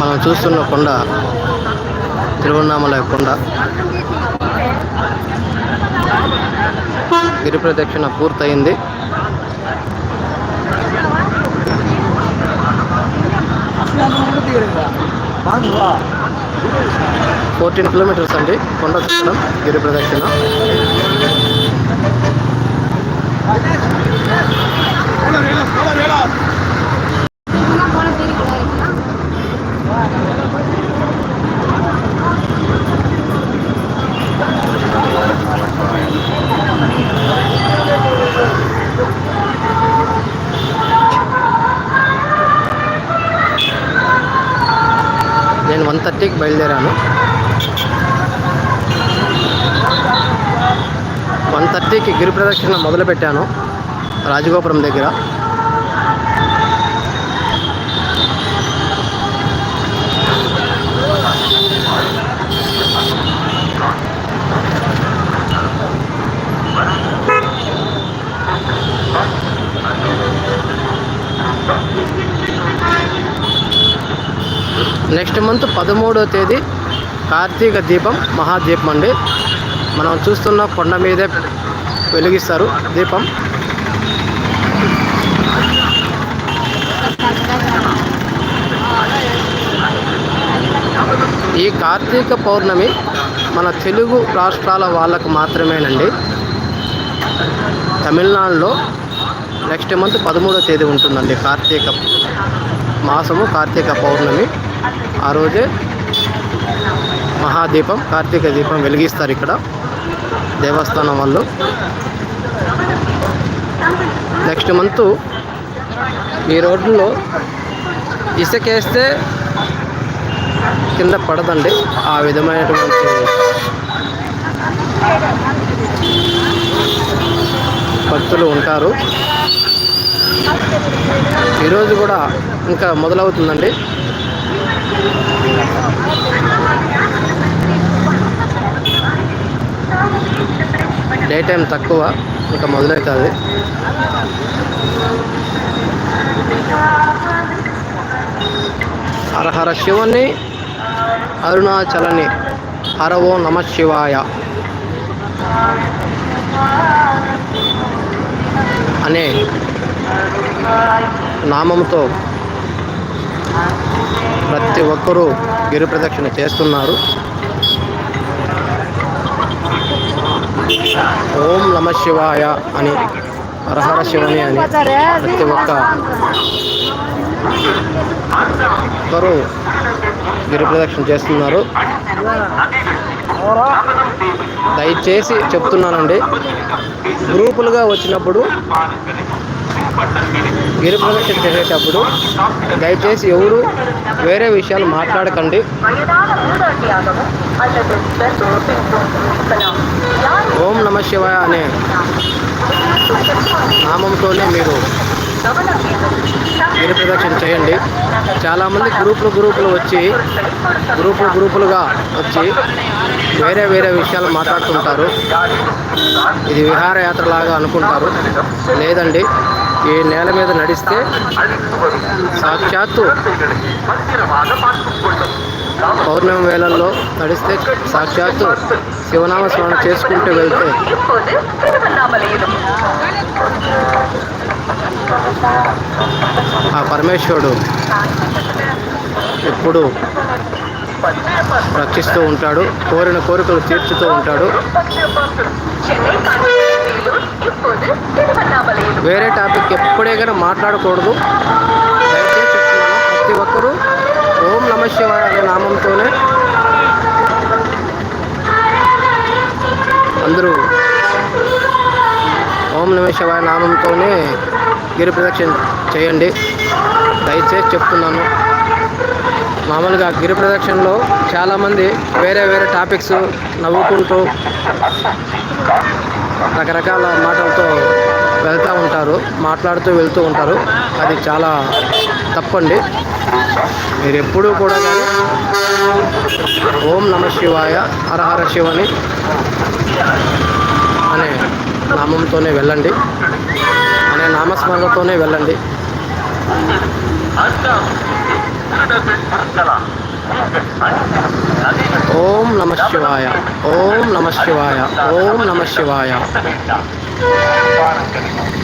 మనం చూస్తున్న కొండ తిరువన్నామల కొండ. గిరి ప్రదక్షిణ పూర్తయింది. ఫోర్టీన్ కిలోమీటర్స్ అండి కొండ చుట్టడం గిరి ప్రదక్షిణ. నేను బయలుదేరాను. వన్ థర్టీకి గిరి ప్రదక్షిణ మొదలుపెట్టాను రాజగోపురం దగ్గర. నెక్స్ట్ మంత్ పదమూడో తేదీ కార్తీక దీపం మహాదీపం అండి. మనం చూస్తున్న కొండ మీదే వెలిగిస్తారు దీపం. ఈ కార్తీక పౌర్ణమి మన తెలుగు రాష్ట్రాల వాళ్ళకు మాత్రమేనండి. తమిళనాడులో నెక్స్ట్ మంత్ పదమూడో తేదీ ఉంటుందండి కార్తీక మాసము కార్తీక పౌర్ణమి. ఆ రోజే మహాదీపం కార్తీక దీపం వెలిగిస్తారు ఇక్కడ దేవస్థానం వాళ్ళు. నెక్స్ట్ మంత్ ఈ రోడ్లో ఇసుకేస్తే కింద పడదండి ఆ విధమైనటువంటి భక్తులు ఉంటారు. ఈరోజు కూడా ఇంకా మొదలవుతుందండి. డే టైం తక్కువ ఇంకా మొదలవుతుంది హరహర శివని అరుణాచలని హరవో నమ శివాయ. అనే నామంతో ప్రతి ఒక్కరూ గిరి ప్రదక్షిణ చేస్తున్నారు. ఓం నమ శివాయ అని హరహర శివని అని ప్రతి ఒక్క ఒక్కరు గిరి ప్రదక్షిణ చేస్తున్నారు. దయచేసి చెప్తున్నానండి గ్రూపులుగా వచ్చినప్పుడు గిరి ప్రదక్షిణ చేసేటప్పుడు దయచేసి ఎవరు వేరే విషయాలు మాట్లాడకండి. ఓం నమ శివాయ అనే నామంతోనే మీరు గిరి ప్రదక్షిణ చేయండి. చాలామంది గ్రూపులు గ్రూపులు వచ్చి గ్రూపులు గ్రూపులుగా వచ్చి వేరే వేరే విషయాలు మాట్లాడుతుంటారు. ఇది విహారయాత్ర లాగా అనుకుంటారు. లేదండి. ఈ నేల మీద నడిస్తే సాక్షాత్తు పౌర్ణమి వేళల్లో నడిస్తే సాక్షాత్తు శివనామ స్మరణ చేసుకుంటూ వెళ్తే. ఆ పరమేశ్వరుడు ఎప్పుడు రక్షిస్తూ ఉంటాడు కోరిన కోరికలు తీర్చుతూ ఉంటాడు. వేరే టాపిక్ ఎప్పుడే కానీ మాట్లాడకూడదు. దయచేసి చెప్తున్నాను ప్రతి ఒక్కరూ ఓం నమ శివాయ అనే నామంతోనే అందరూ ఓం నమ శివాయ నామంతోనే గిరి ప్రదక్షిణ చేయండి. దయచేసి చెప్తున్నాను మామూలుగా గిరి ప్రదక్షిణలో చాలామంది వేరే వేరే టాపిక్స్ నవ్వుకుంటూ రకరకాల మాటలతో వెళ్తూ ఉంటారు మాట్లాడుతూ వెళ్తూ ఉంటారు. అది చాలా తప్పండి. మీరు ఎప్పుడూ కూడా కానీ ఓం నమ శివాయ హరహర శివని అనే నామంతోనే వెళ్ళండి. అనే నామస్మరణతోనే వెళ్ళండి. ఓం నమ శివాయ ఓం నమ శివాయ ఓం నమ శివాయ. Parang ganun.